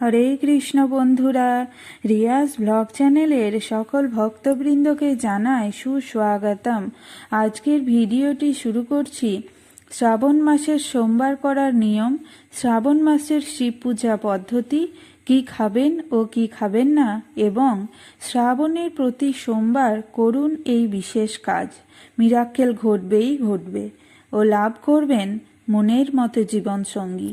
হরে কৃষ্ণ বন্ধুরা, রিয়াজ ব্লগ চ্যানেলের সকল ভক্তবৃন্দকে জানায় সুস্বাগতম। আজকের ভিডিওটি শুরু করছি শ্রাবণ মাসের সোমবার করার নিয়ম। শ্রাবণ মাসের শিব পূজা পদ্ধতি, কি খাবেন ও কি খাবেন না, এবং শ্রাবণের প্রতি সোমবার করুন এই বিশেষ কাজ। মিরাক্কেল ঘটবেই ঘটবে ও লাভ করবেন মনের মতো জীবনসঙ্গী।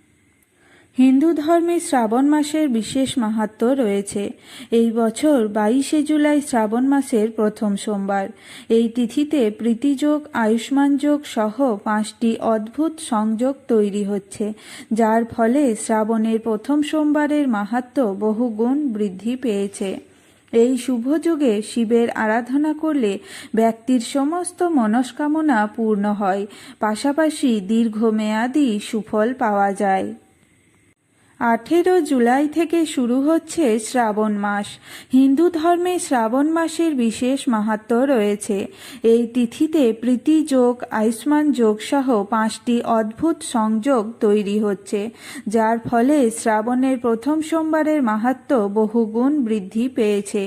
হিন্দু ধর্মে শ্রাবণ মাসের বিশেষ মাহাত্ম্য রয়েছে। এই বছর বাইশে জুলাই শ্রাবণ মাসের প্রথম সোমবার। এই তিথিতে প্রীতিযোগ, আয়ুষ্মান যোগ সহ পাঁচটি অদ্ভুত সংযোগ তৈরি হচ্ছে, যার ফলে শ্রাবণের প্রথম সোমবারের মাহাত্ম্য বহুগুণ বৃদ্ধি পেয়েছে। এই শুভ যুগে শিবের আরাধনা করলে ব্যক্তির সমস্ত মনস্কামনা পূর্ণ হয়। পাশাপাশি দীর্ঘমেয়াদী সুফল পাওয়া যায়। আঠেরো জুলাই থেকে শুরু হচ্ছে শ্রাবণ মাস। হিন্দু ধর্মে শ্রাবণ মাসের বিশেষ মাহাত্ম রয়েছে। এই তিথিতে প্রীতি যোগ, আয়ুষ্মান যোগ সহ পাঁচটি অদ্ভুত সংযোগ তৈরি হচ্ছে, যার ফলে শ্রাবণের প্রথম সোমবারের মাহাত্ম বহুগুণ বৃদ্ধি পেয়েছে।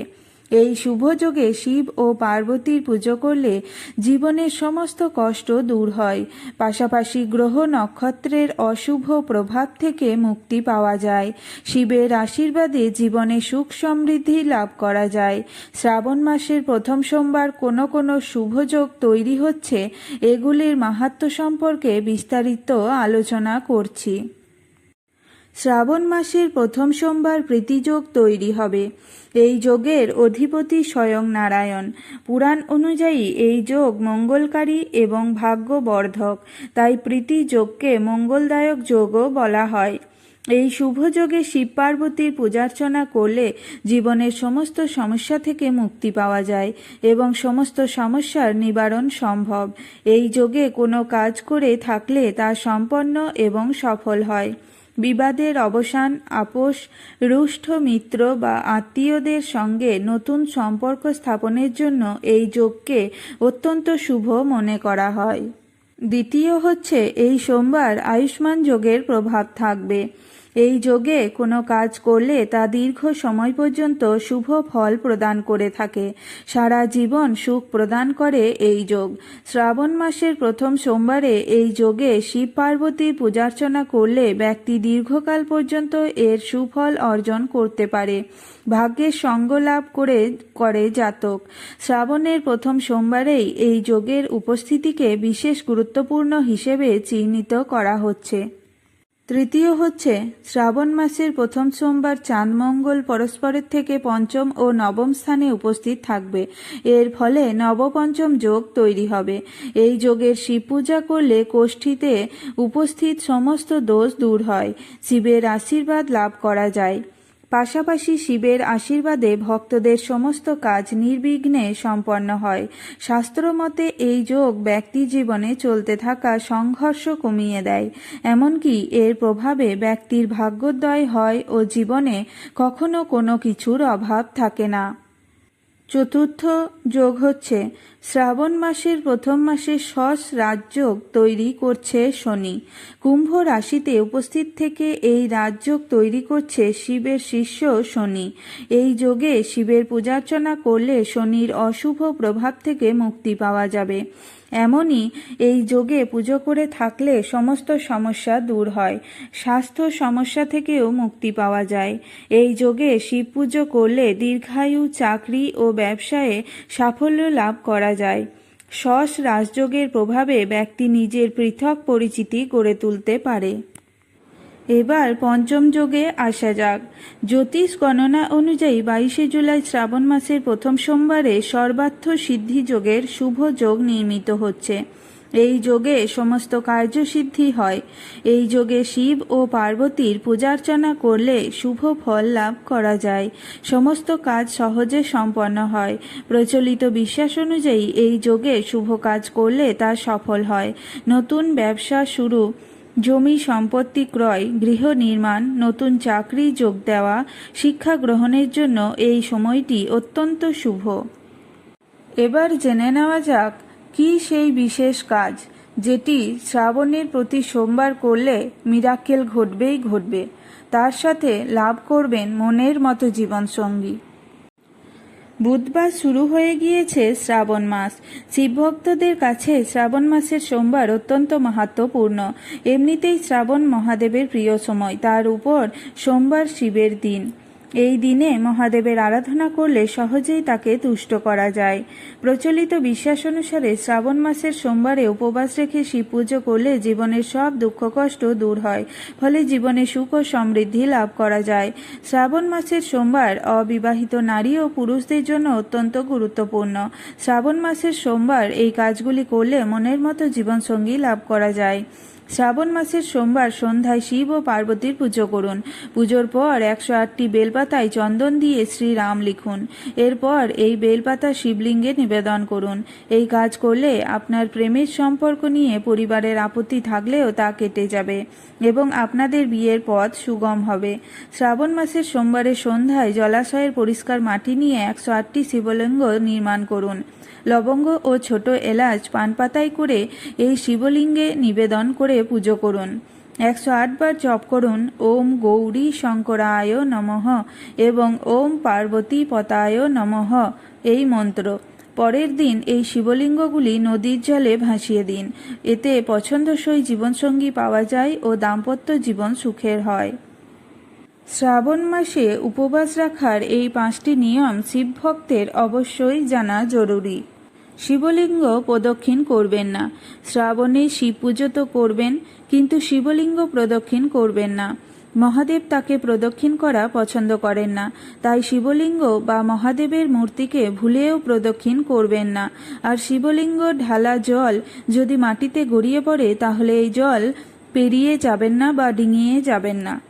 এই শুভ যোগে শিব ও পার্বতীর পুজো করলে জীবনের সমস্ত কষ্ট দূর হয়। পাশাপাশি গ্রহ নক্ষত্রের অশুভ প্রভাব থেকে মুক্তি পাওয়া যায়। শিবের আশীর্বাদে জীবনে সুখ সমৃদ্ধি লাভ করা যায়। শ্রাবণ মাসের প্রথম সোমবার কোনো কোনো শুভযোগ তৈরি হচ্ছে, এগুলির মাহাত্ম্য সম্পর্কে বিস্তারিত আলোচনা করছি। শ্রাবণ মাসের প্রথম সোমবার প্রীতিযোগ তৈরি হবে। এই যোগের অধিপতি স্বয়ং নারায়ণ। পুরাণ অনুযায়ী এই যোগ মঙ্গলকারী এবং ভাগ্যবর্ধক, তাই প্রীতি যোগকে মঙ্গলদায়ক যোগও বলা হয়। এই শুভ যোগে শিব পার্বতীর পূজার্চনা করলে জীবনের সমস্ত সমস্যা থেকে মুক্তি পাওয়া যায় এবং সমস্ত সমস্যার নিবারণ সম্ভব। এই যোগে কোনো কাজ করে থাকলে তা সম্পন্ন এবং সফল হয়। বিবাদের অবসান, আপোষ, রুষ্ঠ মিত্র বা আত্মীয়দের সঙ্গে নতুন সম্পর্ক স্থাপনের জন্য এই যোগকে অত্যন্ত শুভ মনে করা হয়। দ্বিতীয় হচ্ছে, এই সোমবার আয়ুষ্মান যোগের প্রভাব থাকবে। এই যোগে কোনো কাজ করলে তা দীর্ঘ সময় পর্যন্ত শুভ ফল প্রদান করে থাকে। সারা জীবন সুখ প্রদান করে এই যোগ। শ্রাবণ মাসের প্রথম সোমবারে এই যোগে শিব পার্বতীর পূজার্চনা করলে ব্যক্তি দীর্ঘকাল পর্যন্ত এর সুফল অর্জন করতে পারে। ভাগ্যের সঙ্গ লাভ করে করে জাতক। শ্রাবণের প্রথম সোমবারেই এই যোগের উপস্থিতিকে বিশেষ গুরুত্বপূর্ণ হিসেবে চিহ্নিত করা হচ্ছে। তৃতীয় হচ্ছে, শ্রাবণ মাসের প্রথম সোমবার চাঁদমঙ্গল পরস্পরের থেকে পঞ্চম ও নবম স্থানে উপস্থিত থাকবে। এর ফলে নবপঞ্চম যোগ তৈরি হবে। এই যোগের শিব পূজা করলে কোষ্ঠীতে উপস্থিত সমস্ত দোষ দূর হয়। শিবের আশীর্বাদ লাভ করা যায়। পাশাপাশি শিবের আশীর্বাদে ভক্তদের সমস্ত কাজ নির্বিঘ্নে সম্পন্ন হয়। শাস্ত্রমতে এই যোগ ব্যক্তি জীবনে চলতে থাকা সংঘর্ষ কমিয়ে দেয়। এমনকি এর প্রভাবে ব্যক্তির ভাগ্যোদয় হয় ও জীবনে কখনো কোনো কিছুর অভাব থাকে না। চতুর্থ যোগ হচ্ছে শ্রাবণ মাসের প্রথম মাসে সস রাজযোগ তৈরি করছে শনি। কুম্ভ রাশিতে উপস্থিত থেকে এই রাজযোগ তৈরি করছে শিবের শিষ্য শনি। এই যোগে শিবের পূজার্চনা করলে শনির অশুভ প্রভাব থেকে মুক্তি পাওয়া যাবে। এমনই এই যোগে পুজো করে থাকলে সমস্ত সমস্যা দূর হয়, স্বাস্থ্য সমস্যা থেকেও মুক্তি পাওয়া যায়। এই যোগে শিব পুজো করলে দীর্ঘায়ু চাকরি ও ব্যবসায়ে সাফল্য লাভ করা যায়। সস রাজযোগের প্রভাবে ব্যক্তি নিজের পৃথক পরিচিতি গড়ে তুলতে পারে। এবার পঞ্চম যোগে আসা যাক। জ্যোতিষ গণনা অনুযায়ী বাইশে জুলাই শ্রাবণ মাসের প্রথম সোমবারে সর্বার্থ সিদ্ধি যোগের শুভ যোগ নির্মিত হচ্ছে। এই যোগে সমস্ত কার্যসিদ্ধি হয়। এই যোগে শিব ও পার্বতীর পূজার্চনা করলে শুভ ফল লাভ করা যায়। সমস্ত কাজ সহজে সম্পন্ন হয়। প্রচলিত বিশ্বাস অনুযায়ী এই যোগে শুভ কাজ করলে তা সফল হয়। নতুন ব্যবসা শুরু। জমি সম্পত্তি ক্রয়, গৃহ নির্মাণ, নতুন চাকরি যোগ দেওয়া, শিক্ষা গ্রহণের জন্য এই সময়টি অত্যন্ত শুভ। এবার জেনে নেওয়া যাক কি সেই বিশেষ কাজ যেটি শ্রাবণের প্রতি সোমবার করলে মিরাক্কেল ঘটবেই ঘটবে, তার সাথে লাভ করবেন মনের মতো জীবনসঙ্গী? বুধবার শুরু হয়ে গিয়েছে শ্রাবণ মাস। শিবভক্তদের কাছে শ্রাবণ মাসের সোমবার অত্যন্ত মাহাত্মপূর্ণ এমনিতেই শ্রাবণ মহাদেবের প্রিয় সময়, তার উপর সোমবার শিবের দিন। এই দিনে মহাদেবের আরাধনা করলে সহজেই তাকে তুষ্ট করা যায়। প্রচলিত বিশ্বাস অনুসারে শ্রাবণ মাসের সোমবারে উপবাস রেখে শিব পুজো করলে জীবনের সব দুঃখ কষ্ট দূর হয়, ফলে জীবনে সুখ ও সমৃদ্ধি লাভ করা যায়। শ্রাবণ মাসের সোমবার অবিবাহিত নারী ও পুরুষদের জন্য অত্যন্ত গুরুত্বপূর্ণ। শ্রাবণ মাসের সোমবার এই কাজগুলি করলে মনের মতো জীবনসঙ্গী লাভ করা যায়। শ্রাবণ মাসের সোমবার সন্ধ্যায় শিব ও পার্বতীর পুজো করুন। পুজোর পর একশো আটটি বেলপাতায় চন্দন দিয়ে শ্রীরাম লিখুন। এরপর এই বেলপাতা শিবলিঙ্গে নিবেদন করুন। এই কাজ করলে আপনার প্রেমের সম্পর্ক নিয়ে পরিবারের আপত্তি থাকলেও তা কেটে যাবে এবং আপনাদের বিয়ের পথ সুগম হবে। শ্রাবণ মাসের সোমবারের সন্ধ্যায় জলাশয়ের পরিষ্কার মাটি নিয়ে একশো আটটি শিবলিঙ্গ নির্মাণ করুন। লবঙ্গ ও ছোট এলাচ পানপাতায় করে এই শিবলিঙ্গে নিবেদন করে পুজো করুন। একশো আটবার জপ করুন। ওম গৌরী শঙ্করায় নমঃ এবং ওম পার্বতী পতায় নমঃ। এই মন্ত্র। পরের দিন এই শিবলিঙ্গগুলি নদীর জলে ভাসিয়ে দিন। এতে পছন্দসই জীবনসঙ্গী পাওয়া যায় ও দাম্পত্য জীবন সুখের হয়। শ্রাবণ মাসে উপবাস রাখার এই পাঁচটি নিয়ম শিব ভক্তের অবশ্যই জানা জরুরি। শিবলিঙ্গ প্রদক্ষিণ করবেন না। শ্রাবণে শিব পুজো তো করবেন, কিন্তু শিবলিঙ্গ প্রদক্ষিণ করবেন না। মহাদেব তাকে প্রদক্ষিণ করা পছন্দ করেন না, তাই শিবলিঙ্গ বা মহাদেবের মূর্তিকে ভুলেও প্রদক্ষিণ করবেন না। আর শিবলিঙ্গ ঢালা জল যদি মাটিতে গড়িয়ে পড়ে, তাহলে এই জল পেরিয়ে যাবেন না বা ডিঙিয়ে যাবেন না।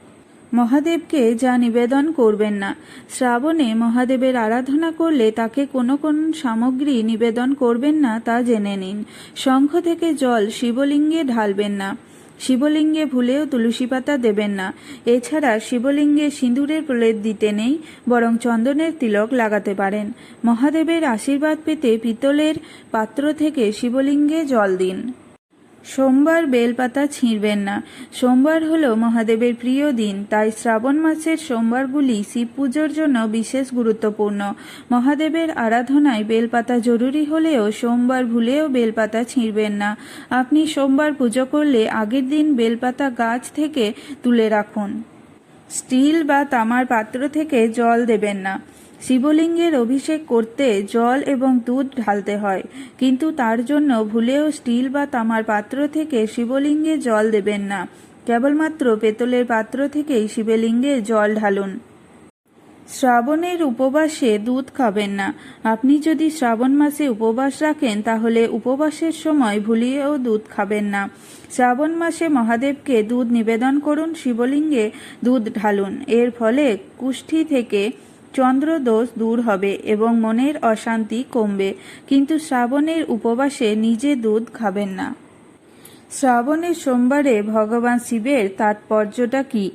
মহাদেবকে যা নিবেদন করবেন না। শ্রাবণে মহাদেবের আরাধনা করলে তাকে কোনো কোন সামগ্রী নিবেদন করবেন না তা জেনে নিন। শঙ্খ থেকে জল শিবলিঙ্গে ঢালবেন না। শিবলিঙ্গে ভুলেও তুলসী পাতা দেবেন না। এছাড়া শিবলিঙ্গে সিঁদুরের প্রলেপ দিতে নেই, বরং চন্দনের তিলক লাগাতে পারেন। মহাদেবের আশীর্বাদ পেতে পিতলের পাত্র থেকে শিবলিঙ্গে জল দিন। সোমবার বেলপাতা ছিঁড়বেন না। সোমবার হলো মহাদেবের প্রিয় দিন, তাই শ্রাবণ মাসের সোমবারগুলি শিব পুজোর জন্য বিশেষ গুরুত্বপূর্ণ। মহাদেবের আরাধনায় বেলপাতা জরুরি হলেও সোমবার ভুলেও বেলপাতা ছিঁড়বেন না। আপনি সোমবার পুজো করলে আগের দিন বেলপাতা গাছ থেকে তুলে রাখুন। স্টিল বা তামার পাত্র থেকে জল দেবেন না। শিবলিঙ্গের অভিষেক করতে জল এবং দুধ ঢালতে হয়। কিন্তু তার জন্য ভুলেও স্টিল বা তামার পাত্র থেকে শিবলিঙ্গে জল দেবেন না। কেবলমাত্র পেতলের পাত্র থেকেই শিবলিঙ্গে জল ঢালুন। শ্রাবণের উপবাসে দুধ খাবেন না। আপনি যদি শ্রাবণ মাসে উপবাস রাখেন, তাহলে উপবাসের সময় ভুলিয়েও দুধ খাবেন না। শ্রাবণ মাসে মহাদেবকে দুধ নিবেদন করুন, শিবলিঙ্গে দুধ ঢালুন। এর ফলে কুষ্ঠি থেকে চন্দ্রদোষ দূর হবে এবং মনের অশান্তি কমবে, কিন্তু শ্রাবণের উপবাসে নিজে দুধ খাবেন না। শ্রাবণের সোমবারে ভগবান শিবের তাৎপর্যটা কি?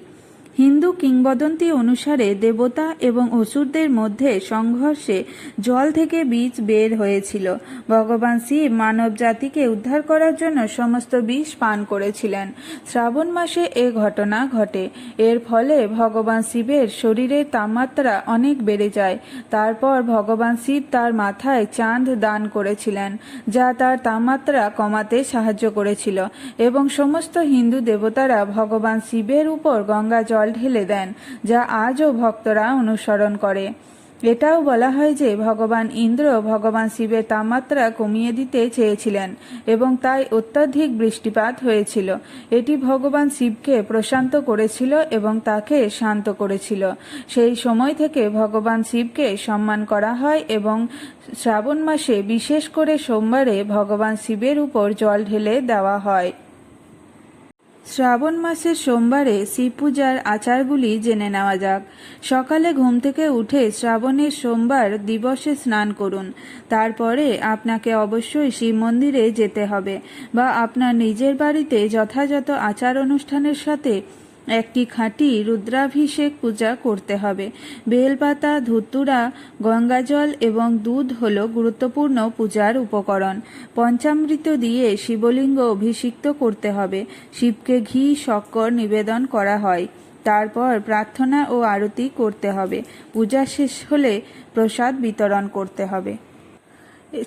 হিন্দু কিংবদন্তি অনুসারে দেবতা এবং অসুরদের মধ্যে সংঘর্ষে জল থেকে বীজ বের হয়েছিল। ভগবান শিব মানব জাতিকে উদ্ধার করার জন্য সমস্ত বিষ পান করেছিলেন। শ্রাবণ মাসে এ ঘটনা ঘটে। এর ফলে ভগবান শিবের শরীরের তাপমাত্রা অনেক বেড়ে যায়। তারপর ভগবান শিব তার মাথায় চাঁদ দান করেছিলেন, যা তার তাপমাত্রা কমাতে সাহায্য করেছিল। এবং সমস্ত হিন্দু দেবতারা ভগবান শিবের উপর গঙ্গা জল ঢেলে দেন, যা আজও ভক্তরা অনুসরণ করে। এটাও বলা হয় যে, ভগবান ইন্দ্র ভগবান শিবের তাপমাত্রা কমিয়ে দিতে চেয়েছিলেন এবং তাই অত্যাধিক বৃষ্টিপাত হয়েছিল। এটি ভগবান শিবকে প্রশান্ত করেছিল এবং তাকে শান্ত করেছিল। সেই সময় থেকে ভগবান শিবকে সম্মান করা হয় এবং শ্রাবণ মাসে বিশেষ করে সোমবারে ভগবান শিবের উপর জল ঢেলে দেওয়া হয়। শ্রাবণ মাসের সোমবারে শিব পূজার আচারগুলি জেনে নেওয়া যাক। সকালে ঘুম থেকে উঠে শ্রাবণের সোমবার দিবসে স্নান করুন। তারপরে আপনাকে অবশ্যই শিব মন্দিরে যেতে হবে বা আপনার নিজের বাড়িতে যথাযথ আচার অনুষ্ঠানের সাথে একটি খাঁটি রুদ্রাভিষেক পূজা করতে হবে। বেলপাতা, ধুতুরা, গঙ্গাজল এবং দুধ হল গুরুত্বপূর্ণ পূজার উপকরণ। পঞ্চামৃত দিয়ে শিবলিঙ্গ অভিষিক্ত করতে হবে। শিবকে ঘি, শক্কর নিবেদন করা হয়। তারপর প্রার্থনা ও আরতি করতে হবে। পূজা শেষ হলে প্রসাদ বিতরণ করতে হবে।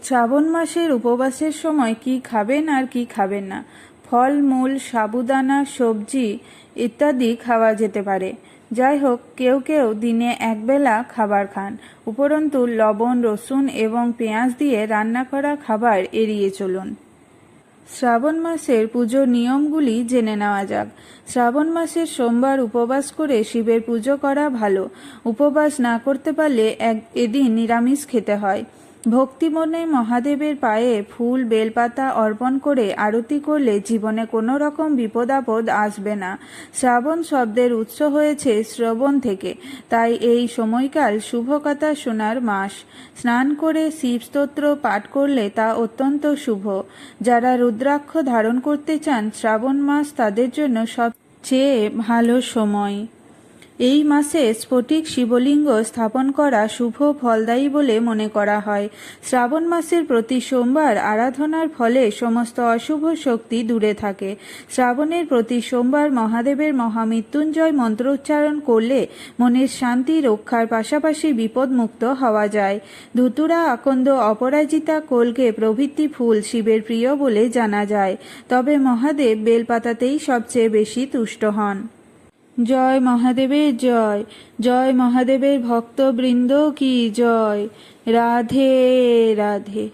শ্রাবণ মাসের উপবাসের সময় কি খাবেন আর কি খাবেন না? ফল মূল সাবুদানা, সবজি ইত্যাদি খাওয়া যেতে পারে। যাই হোক কেউ কেউ দিনে একবেলা খাবার খান। উপরন্তু, লবণ, রসুন এবং পেঁয়াজ দিয়ে রান্না করা খাবার এড়িয়ে চলুন। শ্রাবণ মাসের পুজোর নিয়মগুলি জেনে নেওয়া যাক। শ্রাবণ মাসের সোমবার উপবাস করে শিবের পুজো করা ভালো। উপবাস না করতে পারলে এক, এদিন নিরামিষ খেতে হয়। ভক্তি মনে মহাদেবের পায়ে ফুল, বেলপাতা অর্পণ করে আরতি করলে জীবনে কোনো রকম বিপদ আপদ আসবে না। শ্রাবণ শব্দের উৎস হয়েছে শ্রবণ থেকে। তাই এই সময়কাল শুভ কথা শোনার মাস। স্নান করে শিবস্তোত্র পাঠ করলে তা অত্যন্ত শুভ। যারা রুদ্রাক্ষ ধারণ করতে চান, শ্রাবণ মাস তাদের জন্য সবচেয়ে ভালো সময়। এই মাসে স্ফটিক শিবলিঙ্গ স্থাপন করা শুভ ফলদায়ী বলে মনে করা হয়। শ্রাবণ মাসের প্রতি সোমবার আরাধনার ফলে সমস্ত অশুভ শক্তি দূরে থাকে। শ্রাবণের প্রতি সোমবার মহাদেবের মহামৃত্যুঞ্জয় মন্ত্রোচ্চারণ করলে মনের শান্তি রক্ষার পাশাপাশি বিপদমুক্ত হওয়া যায়। ধুতুরা আকন্দ অপরাজিতা কোলকে প্রভৃতি ফুল শিবের প্রিয় বলে জানা যায়। তবে মহাদেব বেলপাতাতেই সবচেয়ে বেশি তুষ্ট হন। জয় মহাদেবের জয় জয় মহাদেবের ভক্তবৃন্দ কি জয়? রাধে রাধে।